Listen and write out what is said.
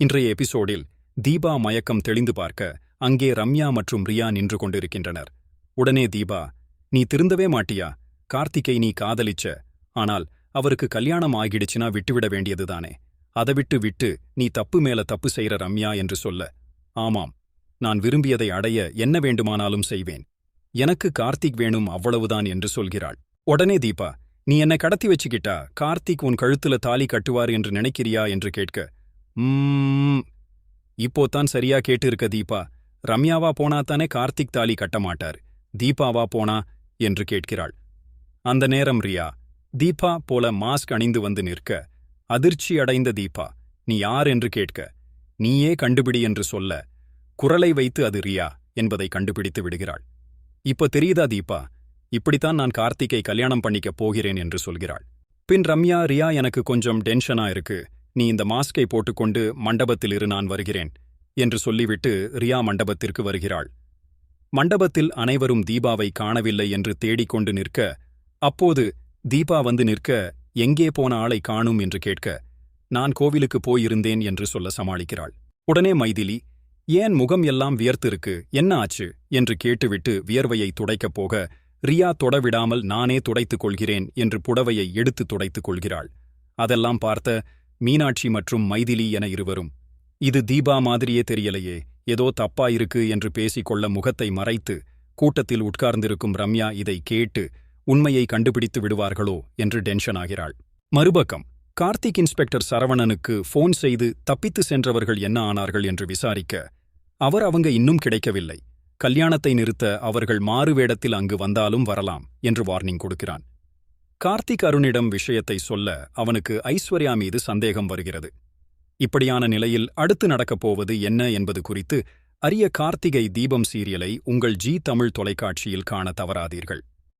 இன்றைய எபிசோடில் தீபா மயக்கம் தெளிந்து பார்க்க அங்கே ரம்யா மற்றும் ரியா நின்று கொண்டிருக்கின்றனர். உடனே தீபா நீ திருந்தவே மாட்டியா? கார்த்திகை நீ காதலிச்ச. ஆனால் அவருக்கு கல்யாணம் ஆகிடுச்சுனா விட்டுவிட வேண்டியதுதானே. அதை விட்டு விட்டு நீ தப்பு மேல தப்பு செய்யற ரம்யா என்று சொல்ல. ஆமாம் நான் விரும்பியதை அடைய என்ன வேண்டுமானாலும் செய்வேன். எனக்கு கார்த்திக் வேணும் அவ்வளவுதான் என்று சொல்கிறாள். உடனே தீபா நீ என்னை கடத்தி வச்சுக்கிட்டா கார்த்திக் உன் கழுத்துல தாலி கட்டுவார் என்று நினைக்கிறியா? என்று கேட்க இப்போத்தான் சரியா கேட்டு இருக்க தீபா. ரம்யாவா போனா தானே கார்த்திக் தாலி கட்ட மாட்டார். தீபாவா போனா? என்று கேட்கிறாள். அந்த நேரம் ரியா. தீபா போல மாஸ்க் அணிந்து வந்து நிற்க. அதிர்ச்சி அடைந்த தீபா. நீ யார் என்று கேட்க. நீயே கண்டுபிடி என்று சொல்ல. குரலை வைத்து அது ரியா என்பதை கண்டுபிடித்து விடுகிறாள். இப்ப தெரியுதா தீபா? இப்படித்தான் நான் கார்த்திகை கல்யாணம் பண்ணிக்கப் போகிறேன் என்று சொல்கிறாள். பின் ரம்யா ரியா எனக்கு கொஞ்சம் டென்ஷனா இருக்கு. நீ இந்த மாஸ்கை போட்டுக்கொண்டு மண்டபத்தில் இரு நான் வருகிறேன் என்று சொல்லிவிட்டு ரியா மண்டபத்திற்கு வருகிறாள். மண்டபத்தில் அனைவரும் தீபாவை காணவில்லை என்று தேடிக்கொண்டு நிற்க அப்போது தீபா வந்து நிற்க எங்கே போன ஆளை காணும்? என்று கேட்க நான் கோவிலுக்கு போயிருந்தேன் என்று சொல்ல சமாளிக்கிறாள். உடனே மைதிலி ஏன் முகம் எல்லாம் வியர்த்திருக்கு? என்ன ஆச்சு? என்று கேட்டுவிட்டு வியர்வையை துடைக்கப் போக ரியா தொடவிடாமல் நானே துடைத்துக் கொள்கிறேன் என்று புடவையை எடுத்து துடைத்துக் கொள்கிறாள். அதெல்லாம் பார்த்த மீனாட்சி மற்றும் மைதிலி என இருவரும். இது தீபா மாதிரியே தெரியலையே ஏதோ தப்பா இருக்கு என்று பேசிக்கொள்ள முகத்தை மறைத்து கூட்டத்தில் உட்கார்ந்திருக்கும் ரம்யா இதை கேட்டு உண்மையை கண்டுபிடித்து விடுவார்களோ என்று டென்ஷன் ஆகிறாள். மறுபக்கம் கார்த்திக் இன்ஸ்பெக்டர் சரவணனுக்கு ஃபோன் செய்து தப்பித்து சென்றவர்கள் என்ன ஆனார்கள் என்று விசாரிக்க அவர் அவங்க இன்னும் கிடைக்கவில்லை. கல்யாணத்தை நிறுத்த அவர்கள் மாறுவேடத்தில் அங்கு வந்தாலும் வரலாம் என்று வார்னிங் கொடுக்கிறான். கார்த்திக் அருணிடம் விஷயத்தை சொல்ல அவனுக்கு ஐஸ்வர்யா மீது சந்தேகம் வருகிறது. இப்படியான நிலையில் அடுத்து நடக்கப் போவது என்ன என்பது குறித்து அரிய கார்த்திகை தீபம் சீரியலை உங்கள் ஜி தமிழ் தொலைக்காட்சியில் காண தவறாதீர்கள்.